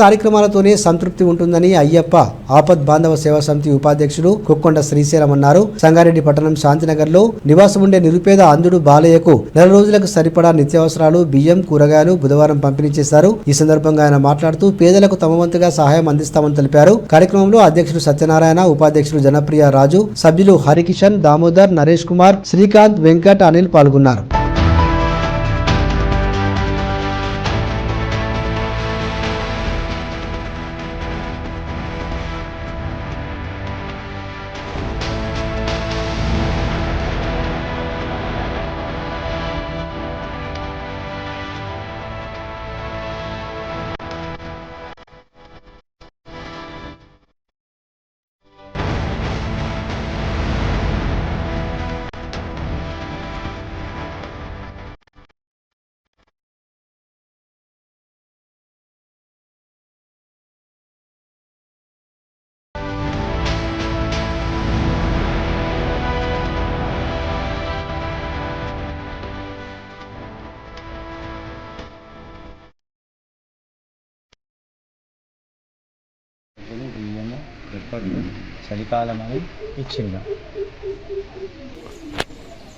కార్యక్రమాలతోనే సంతృప్తి ఉంటుందని అయ్యప్ప ఆపద్ బాంధవ సేవా సమితి ఉపాధ్యక్షుడు కుక్కొండ శ్రీశైలం అన్నారు. సంగారెడ్డి పట్టణం శాంతినగర్లో నివాసం ఉండే నిరుపేద అంధుడు బాలయ్యకు నెల రోజులకు సరిపడా నిత్యావసరాలు బియ్యం కూరగాయలు బుధవారం పంపిణీ చేశారు. ఈ సందర్భంగా ఆయన మాట్లాడుతూ పేదలకు తమ వంతుగా సహాయం అందిస్తామని తెలిపారు. కార్యక్రమంలో అధ్యక్షుడు సత్యనారాయణ ఉపాధ్యక్షుడు జనప్రియ రాజు సభ్యులు హరికిషన్ దామోదర్ నరేష్ కుమార్ శ్రీకాంత్ వెంకట్ అనిల్ పాల్గొన్నారు. బియ్యము చలికాలం అని ఇచ్చిండు.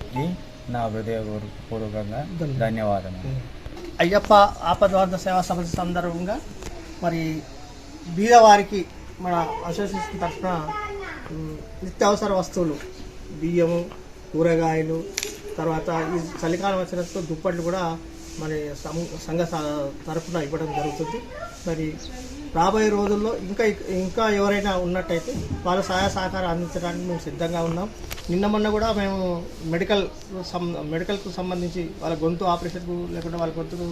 ఇది నా హృదయపూర్వకంగా ధన్యవాదములు. అయ్యప్ప ఆపద్వార్థ సేవా సమస్య సందర్భంగా మరి బీదవారికి మన అసోసియేషన్ తరఫున నిత్యావసర వస్తువులు బియ్యము కూరగాయలు తర్వాత ఈ చలికాలం వచ్చినప్పుడు దుప్పట్లు కూడా మరి సం- సంఘ స- తరఫున ఇవ్వడం జరుగుతుంది. మరి రాబోయే రోజుల్లో ఇంకా ఇంకా ఎవరైనా ఉన్నట్టయితే వాళ్ళ సహాయ సహకారం అందించడానికి మేము సిద్ధంగా ఉన్నాం. నిన్న మొన్న కూడా మేము మెడికల్ సం మెడికల్కు సంబంధించి వాళ్ళ గొంతు ఆపరేషన్కు లేకుండా వాళ్ళ గొంతుకు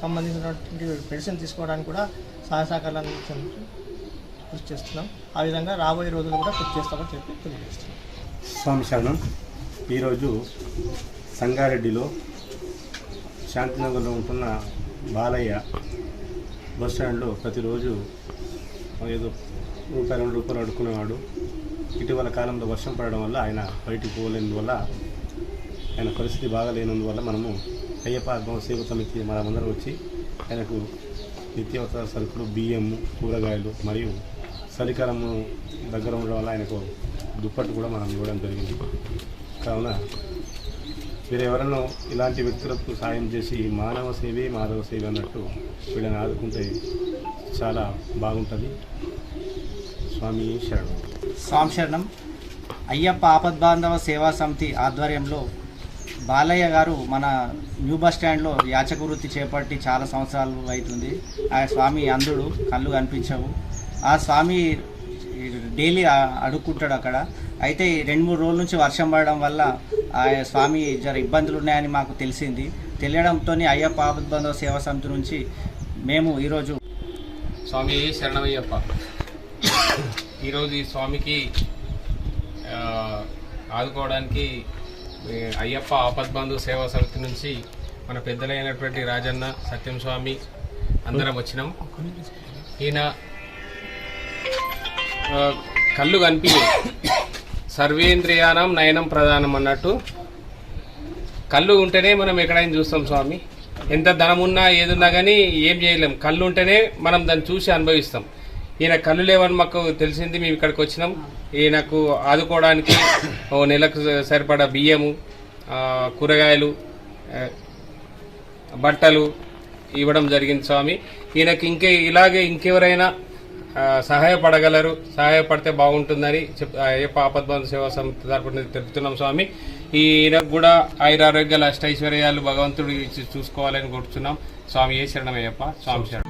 సంబంధించినటువంటి మెడిసిన్ తీసుకోవడానికి కూడా సహాయ సహకారాలు అందించడానికి కృషి చేస్తున్నాం. ఆ విధంగా రాబోయే రోజుల్లో కూడా కృషి చేస్తామని చెప్పి తెలియజేస్తున్నాం. స్వామి శరణం ఈరోజు సంగారెడ్డిలో శాంతినగర్లో ఉంటున్న బాలయ్య బస్ స్టాండ్లో ప్రతిరోజు ఏదో రూపాయి రెండు రూపాయలు అడుక్కునేవాడు. ఇటీవల కాలంలో వర్షం పడడం వల్ల ఆయన బయటికి పోలేనందువల్ల ఆయన పరిస్థితి బాగాలేనందువల్ల మనము అయ్యప్ప సేవ సమితి మనమందరం వచ్చి ఆయనకు నిత్యావసర సరుకులు బియ్యము కూరగాయలు మరియు చలికాలము దగ్గర ఉండడం వల్ల ఆయనకు దుప్పట్టు కూడా మనం ఇవ్వడం జరిగింది. కావున మీరు ఎవరన్నా ఇలాంటి వ్యక్తులకు సాయం చేసి మానవ సేవే మాధవ సేవ అన్నట్టు వీళ్ళని ఆదుకుంటే చాలా బాగుంటుంది. స్వామి శరణం. స్వాంశరణం అయ్యప్ప ఆపద్బాంధవ సేవా సమితి ఆధ్వర్యంలో బాలయ్య గారు మన న్యూ బస్ స్టాండ్లో యాచక వృత్తి చేపట్టి చాలా సంవత్సరాలు అవుతుంది. ఆ స్వామి అంధుడు కళ్ళు కనిపించవు. ఆ స్వామి డైలీ అడుక్కుంటాడు అక్కడ. అయితే రెండు మూడు రోజుల నుంచి వర్షం పడడం వల్ల స్వామి జర ఇబ్బందులు ఉన్నాయని మాకు తెలిసింది. తెలియడంతో అయ్యప్ప ఆపద్బాంధవ సేవా సమితి నుంచి మేము ఈరోజు స్వామి శరణమయ్యప్ప. ఈరోజు ఈ స్వామికి ఆదుకోవడానికి అయ్యప్ప ఆపద్బంధు సేవా సమితి నుంచి మన పెద్దలైనటువంటి రాజన్న సత్యం స్వామి అందరం వచ్చినాం. ఈయన కళ్ళు కనిపి సర్వేంద్రియానం నయనం ప్రధానం అన్నట్టు. కళ్ళు ఉంటేనే మనం ఎక్కడైనా చూస్తాం స్వామి. ఎంత ధనం ఉన్నా ఏదున్నా కానీ ఏం చేయలేం. కళ్ళు ఉంటేనే మనం దాన్ని చూసి అనుభవిస్తాం. ఈయన కళ్ళు లేవని మాకు తెలిసింది మేము ఇక్కడికి వచ్చినాం. ఈయనకు ఆదుకోవడానికి ఓ నెలకు సరిపడా బియ్యము కూరగాయలు బట్టలు ఇవ్వడం జరిగింది స్వామి. ఈయనకి ఇంకే ఇలాగే ఇంకెవరైనా సహాయపడగలరు. సహాయపడితే బాగుంటుందని చెప్ అయ్యప్ప ఆపద్బంధు సేవా సమితి తరపున తెలుపుతున్నాం స్వామి. ఈయనకు కూడా ఆయురారోగ్యాలు అష్టైశ్వర్యాలు భగవంతుడు ఇచ్చి చూసుకోవాలని కోరుతున్నాం స్వామి ఏ శరణమయ్యప్ప స్వామి శరణం.